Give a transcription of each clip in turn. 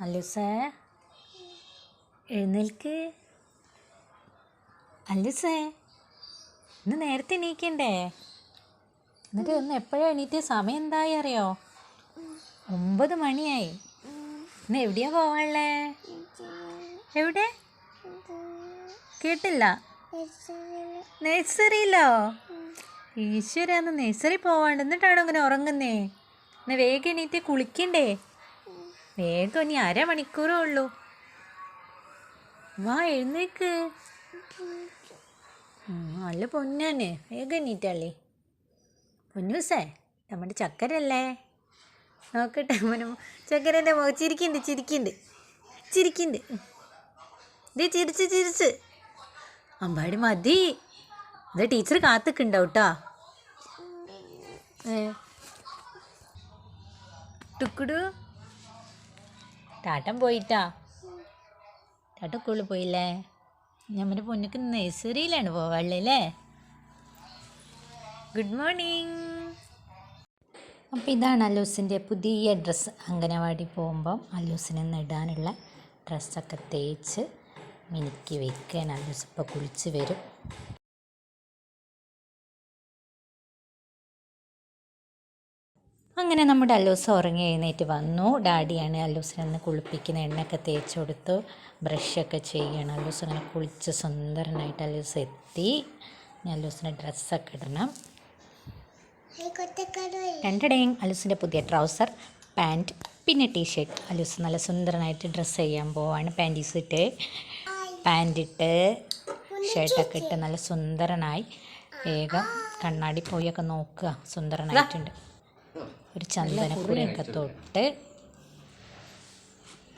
അല്ലുസേ എഴുന്നേൽക്ക്. അല്ലുസേ ഇന്ന് നേരത്തെ എണീക്കണ്ടേ? എന്നിട്ട് ഒന്ന് എപ്പോഴാണ് എണീറ്റ്? സമയം എന്തായി അറിയോ? ഒമ്പത് മണിയായി. ഇന്ന് എവിടെയാ പോവാനുള്ളേ എവിടെ? കേട്ടില്ല. നഴ്സറിയിലോ? ഈശ്വര അന്ന് നഴ്സറി പോവാണ്ട്. എന്നിട്ടാണോ അങ്ങനെ ഉറങ്ങുന്നേ? എന്നാ വേഗം എണീറ്റ് കുളിക്കണ്ടേ? വേഗം ഇനി അരമണിക്കൂറേ ഉള്ളൂ. വാ എഴുന്നേക്ക്. അല്ല പൊന്നാനെ വേഗം എണീറ്റല്ലേ പൊന്നൂസേ നമ്മുടെ ചക്കരല്ലേ? നോക്കട്ടെ മോനെ ചക്കരന്റെ മുഖം. ചിരിക്കുന്നുണ്ട് ചിരിക്കുന്നുണ്ട്. ചിരിക്കുന്നുണ്ട്. ഇത് ചിരിച്ച് ചിരിച്ച്. അമ്പാടി മതി. ഇത് ടീച്ചർ കാത്തിക്കുണ്ടാവും കേട്ടോ. ടുക്കുടു. ടാട്ടൻ പോയിട്ടാ. ടാട്ട സ്കൂളിൽ പോയില്ലേ? നമ്മുടെ പൊന്നുക്ക് നഴ്സറിയിലാണ് പോവാളല്ലേ ഗുഡ് മോർണിംഗ് അപ്പോൾ ഇതാണ് അലൂസിന്റെ പുതിയ ഡ്രസ്സ്. അംഗനവാടി പോകുമ്പം അലൂസിനെ ഇടാനുള്ള ഡ്രസ്സൊക്കെ തേച്ച് മിനുക്കി വയ്ക്കാൻ അലൂസ് ഇപ്പോൾ കുളിച്ച് വരും. അങ്ങനെ നമ്മുടെ അല്ലൂസ് ഉറങ്ങി എഴുന്നേറ്റ് വന്നു. ഡാഡിയാണ് അല്ലൂസിനെ ഒന്ന് കുളിപ്പിക്കുന്ന എണ്ണയൊക്കെ തേച്ച് കൊടുത്തു. ബ്രഷൊക്കെ ചെയ്യണം. അല്ലൂസ് അങ്ങനെ കുളിച്ച് സുന്ദരനായിട്ട് അല്ലൂസ് എത്തി. അല്ലൂസിന് ഡ്രസ്സൊക്കെ ഇടണം. രണ്ടിടയും അലൂസിന്റെ പുതിയ ട്രൗസർ പാന്റ് പിന്നെ ടീഷർട്ട്. അലൂസ് നല്ല സുന്ദരനായിട്ട് ഡ്രസ്സ് ചെയ്യാൻ പോവാണ്. പാന്റീസ് ഇട്ട് പാന്റ് ഇട്ട് ഷർട്ടൊക്കെ ഇട്ട് നല്ല സുന്ദരനായി. വേഗം കണ്ണാടി പോയൊക്കെ നോക്കുക. സുന്ദരനായിട്ടുണ്ട്. ഒരു ചന്ദനക്കുറിയൊക്കെ തൊട്ട്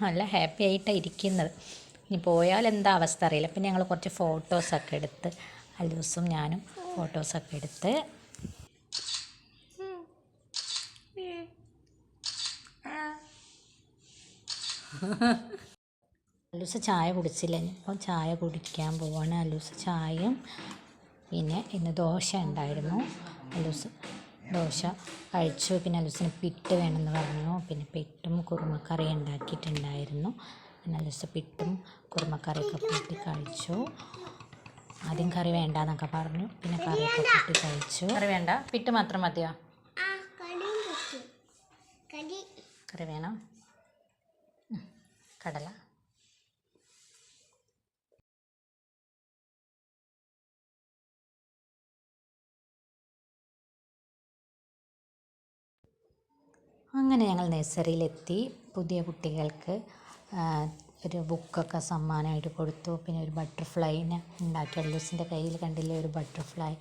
നല്ല ഹാപ്പി ആയിട്ടാണ് ഇരിക്കുന്നത്. ഇനി പോയാൽ എന്താ അവസ്ഥ അറിയില്ല. പിന്നെ ഞങ്ങൾ കുറച്ച് ഫോട്ടോസൊക്കെ എടുത്ത് അലൂസും ഞാനും ഫോട്ടോസൊക്കെ എടുത്ത് അലൂസ് ചായ കുടിച്ചില്ല. ഇപ്പം ചായ കുടിക്കാൻ പോവാണ്. അലൂസ് ചായയും പിന്നെ ഇന്ന് ദോശ ഉണ്ടായിരുന്നു. അലൂസ് ദോശ കഴിച്ചു പിന്നെ അലൂസിന് പിട്ട് വേണമെന്ന് പറഞ്ഞു. പിന്നെ പിട്ടും കുറുമക്കറി ഉണ്ടാക്കിയിട്ടുണ്ടായിരുന്നു. പിന്നെ അലൂസ് പിട്ടും കുറുമക്കറിയൊക്കെ കൂട്ടി കഴിച്ചു. ആദ്യം കറി വേണ്ട എന്നൊക്കെ പറഞ്ഞു. പിന്നെ കറിയൊക്കെ കൂട്ടി കഴിച്ചു. കറി വേണ്ട? പിട്ട് മാത്രം മതിയോ? കറി വേണം. കടല. അങ്ങനെ ഞങ്ങൾ നഴ്സറിയിലെത്തി. പുതിയ കുട്ടികൾക്ക് ഒരു ബുക്കൊക്കെ സമ്മാനമായിട്ട് കൊടുത്തു. പിന്നെ ഒരു ബട്ടർഫ്ലൈനെ ഉണ്ടാക്കി. അല്ലൂസിന്റെ കയ്യിൽ കണ്ടില്ലേ? ഒരു ബട്ടർഫ്ലൈ.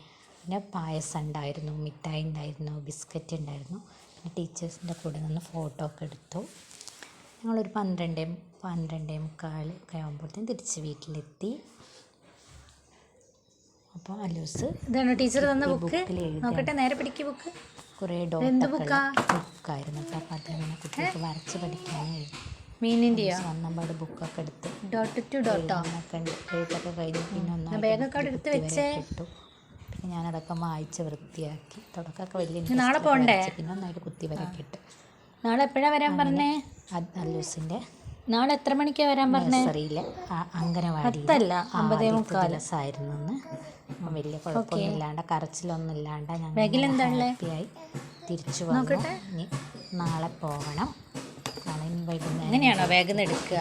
പിന്നെ പായസം ഉണ്ടായിരുന്നു. മിഠായി ഉണ്ടായിരുന്നു. ബിസ്ക്കറ്റ് ഉണ്ടായിരുന്നു. പിന്നെ ടീച്ചേഴ്സിന്റെ കൂടെ നിന്ന് ഫോട്ടോ ഒക്കെ എടുത്തു. ഞങ്ങളൊരു പന്ത്രണ്ടേ പന്ത്രണ്ടേ മുക്കാൽ ഒക്കെ ആകുമ്പോഴത്തേക്കും തിരിച്ച് വീട്ടിലെത്തി. അപ്പോൾ അല്ലൂസ് ഇതാണ് ടീച്ചർ തന്ന ബുക്ക്. നോക്കട്ടെ നേരെ പിടിക്കുക ബുക്ക്. കുറേ ഡോട്ടൊക്കെ ബുക്കാ? ബുക്കായിരുന്നു കേട്ടോ. അപ്പോൾ അതങ്ങനെ കുട്ടികൾക്ക് വരച്ച് പഠിക്കാനായിരുന്നു മീനിന്റെയോ വന്നപാട് ബുക്കൊക്കെ എടുത്ത് ഡോട്ട് ടു ഡോട്ടോ? എഴുതാനൊക്കെ ഉണ്ട്. എഴുത്തൊക്കെ കഴിഞ്ഞ് പിന്നെ ബാഗൊക്കെ അവിടെ എടുത്ത് വെച്ചേ. ഇട്ടു. പിന്നെ ഞാനതൊക്കെ മായ്ച്ച് വൃത്തിയാക്കി. തുടക്കമൊക്കെ വലിയ നാളെ പോകണ്ടേ ഒക്കെ പിന്നെ ഒന്നായിട്ട് കുത്തി വരക്കിട്ട്. നാളെ എപ്പോഴാണ് വരാൻ പറഞ്ഞേ? അല്ലൂസിന്റെ നാളെ എത്ര മണിക്കാ വരാൻ പറഞ്ഞേ? അറിയില്ല അംഗനവാടി പത്തല്ല, അമ്പതേ മുക്കാൽ. ദിവസമായിരുന്നു വലിയ കുഴപ്പമൊന്നുമില്ലാണ്ട് കരച്ചിലൊന്നും ഇല്ലാണ്ട് ഞങ്ങൾ? ഹാപ്പിയായി തിരിച്ചു വന്നു. നാളെ പോകണം. നാളെ വൈകുന്നേരം അങ്ങനെയാണോ വേഗം എടുക്കുക?